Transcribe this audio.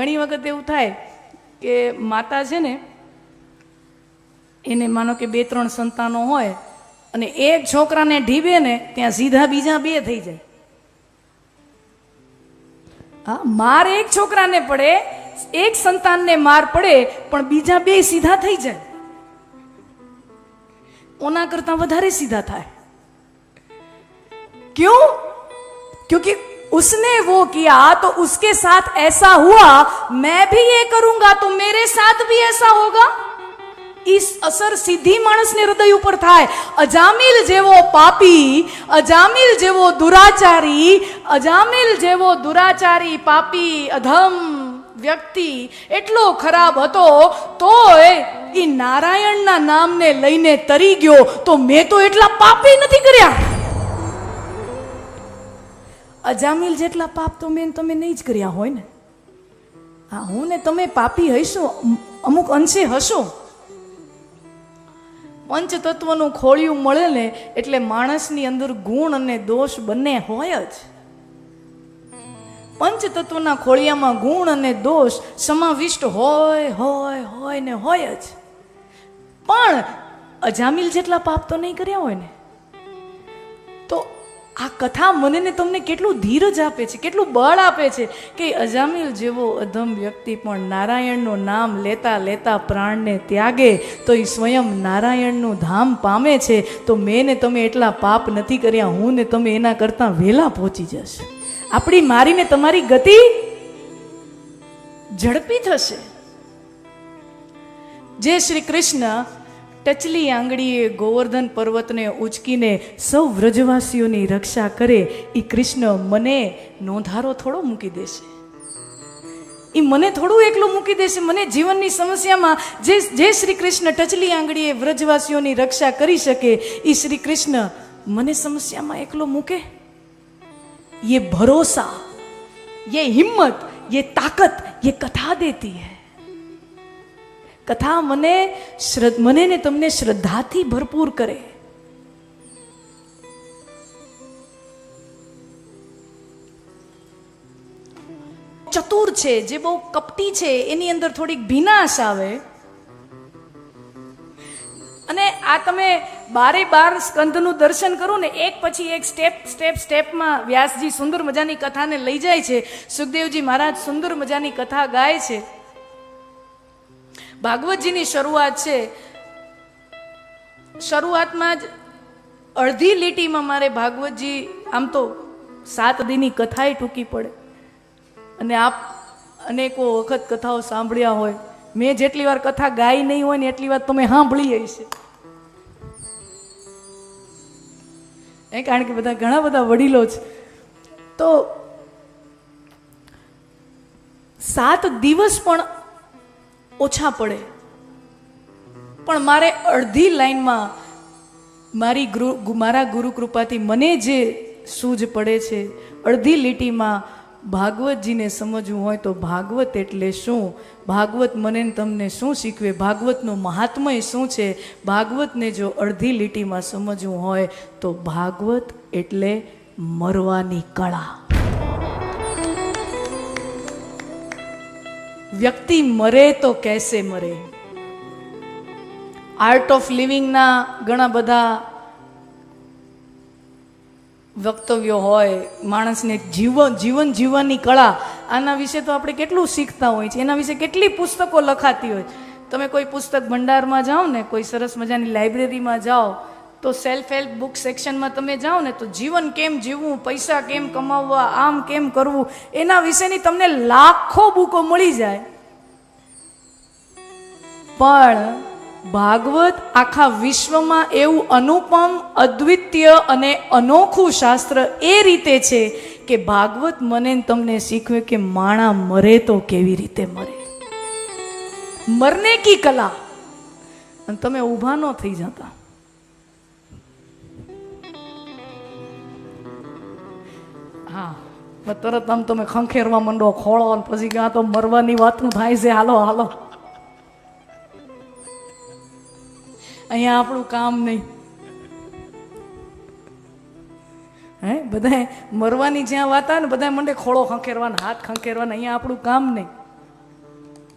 ઘણી વખત એવું થાય કે માતા છે ને, એને માનો કે બે ત્રણ સંતાનો હોય અને એક છોકરાને ઢીબે ને, ત્યાં સીધા બીજા બે થઈ જાય. હા, માર એક છોકરાને પડે, એક સંતાનને માર પડે, પણ બીજા બે સીધા થઈ જાય. ઓના કરતા વધારે સીધા થાય. ક્યું? કે उसने वो किया तो उसके साथ ऐसा हुआ मैं भी ये करूंगा तो मेरे साथ भी ऐसा होगा ઈ અસર સીધી માણસને હૃદય ઉપર થાય અજામિલ જેવો પાપી અજામિલ જેવો દુરાચારી અજામિલ જેવો દુરાચારી પાપી અધમ વ્યક્તિ એટલો ખરાબ હતો તોય ઈ નારાયણના નામને લઈને તરી ગયો તો મેં તો એટલા પાપી નથી કર્યા અજામિલ જેટલા પાપ તો મેં તમે નહીં જ કર્યા હોય ને. હા હું ને તમે પાપી હશો અમુક અંશે હશો. પંચ તત્વનું ખોળિયું મળે ને એટલે માણસની અંદર ગુણ અને દોષ બંને હોય જ. પંચ ખોળિયામાં ગુણ અને દોષ સમાવિષ્ટ હોય હોય હોય ને હોય જ. પણ અજામિલ જેટલા પાપ તો નહીં કર્યા હોય ને. આ કથા મને ને તમને કેટલું ધીરજ આપે છે, કેટલું બળ આપે છે કે અજામિલ જેવો અધમ વ્યક્તિ પણ નારાયણનું નામ લેતા લેતા પ્રાણને ત્યાગે, તો એ સ્વયં નારાયણનું ધામ પામે છે, તો મેં ને તમે એટલા પાપ નથી કર્યા હું ને તમે એના કરતાં વહેલા પહોંચી જશે. આપણી મારીને તમારી ગતિ ઝડપી થશે. જે શ્રી કૃષ્ણ ટચલી આંગળીએ ગોવર્ધન પર્વતને ઉચકીને સૌ વ્રજવાસીઓની રક્ષા કરે એ કૃષ્ણ મને નોંધારો થોડો મૂકી દેશે એ મને થોડું એકલું મૂકી દેશે મને જીવનની સમસ્યામાં જે જે શ્રી કૃષ્ણ ટચલી આંગળીએ વ્રજવાસીઓની રક્ષા કરી શકે એ શ્રી કૃષ્ણ મને સમસ્યામાં એકલો મૂકે ये भरोसा ये हिम्मत ये ताकत ये कथा देती है કથા મને મને ને તમને શ્રદ્ધાથી ભરપૂર કરે. ચતુર છે, જે બહુ કપટી છે, એની અંદર થોડીક ભીનાશ આવે. અને આ તમે બારે બાર સ્કંદનું દર્શન કરો ને, એક પછી એક સ્ટેપ સ્ટેપ, સ્ટેપમાં વ્યાસજી સુંદર મજાની કથાને લઈ જાય છે. સુખદેવજી મહારાજ સુંદર મજાની કથા ગાય છે. ભાગવતજીની શરૂઆત છે. શરૂઆતમાં જ અડધી લીટીમાં મારે ભાગવતજી આમ તો સાત દીની કથાએ ટૂંકી પડે. અને આપ અનેકો વખત કથાઓ સાંભળ્યા હોય. મેં જેટલી વાર કથા ગાઈ નહીં હોય ને એટલી વાર તમે સાંભળી હશે એ કારણ કે બધા ઘણા બધા વડીલો છે. તો સાત દિવસ પણ ઓછા પડે. પણ મારે અડધી લાઈનમાં મારી ગુરુ મારા ગુરુ કૃપાથી મને જે સૂઝ પડે છે, અડધી લીટીમાં ભાગવતજીને સમજવું હોય તો ભાગવત એટલે શું? ભાગવત મને તમને શું શીખવે? ભાગવતનું મહાત્મય શું છે? ભાગવતને જો અડધી લીટીમાં સમજવું હોય તો ભાગવત એટલે મરવાની કળા. વ્યક્તિ મરે તો કેસે મરે? આર્ટ ઓફ લિવિંગના ઘણા બધા વક્તવ્યો હોય, માણસને જીવન જીવન જીવવાની કળા, આના વિશે તો આપણે કેટલું શીખતા હોય છે, એના વિશે કેટલી પુસ્તકો લખાતી હોય. તમે કોઈ પુસ્તક ભંડારમાં જાઓ ને, કોઈ સરસ મજાની લાઇબ્રેરીમાં જાઓ તો સેલ્ફ હેલ્પ બુક સેક્શનમાં તમે જાઓ ને તો જીવન કેમ જીવવું, પૈસા કેમ કમાવવા, આમ કેમ કરવું, એના વિશેની તમને લાખો બુકો મળી જાય. પણ ભાગવત આખા વિશ્વમાં એવું અનુપમ, અદ્વિતીય અને અનોખું શાસ્ત્ર એ રીતે છે કે ભાગવત મને તમને શીખવે કે માણા મરે તો કેવી રીતે મરે. મરને કી કલા? અને તમે ઊભા ન થઈ જતા. હા. તરત આમ તમે ખંખેરવા માંડો, ખોળો અને પછી ક્યાં તો મરવાની વાતનું થાય છે. હાલો હાલો. અહીંયા આપણું કામ નહીં. હે? બધા મરવાની જ્યાં વાત આવે ને બધા મંડે ખોળો ખંખેરવાના, હાથ ખંખેરવાના, અહીંયા આપણું કામ નહીં.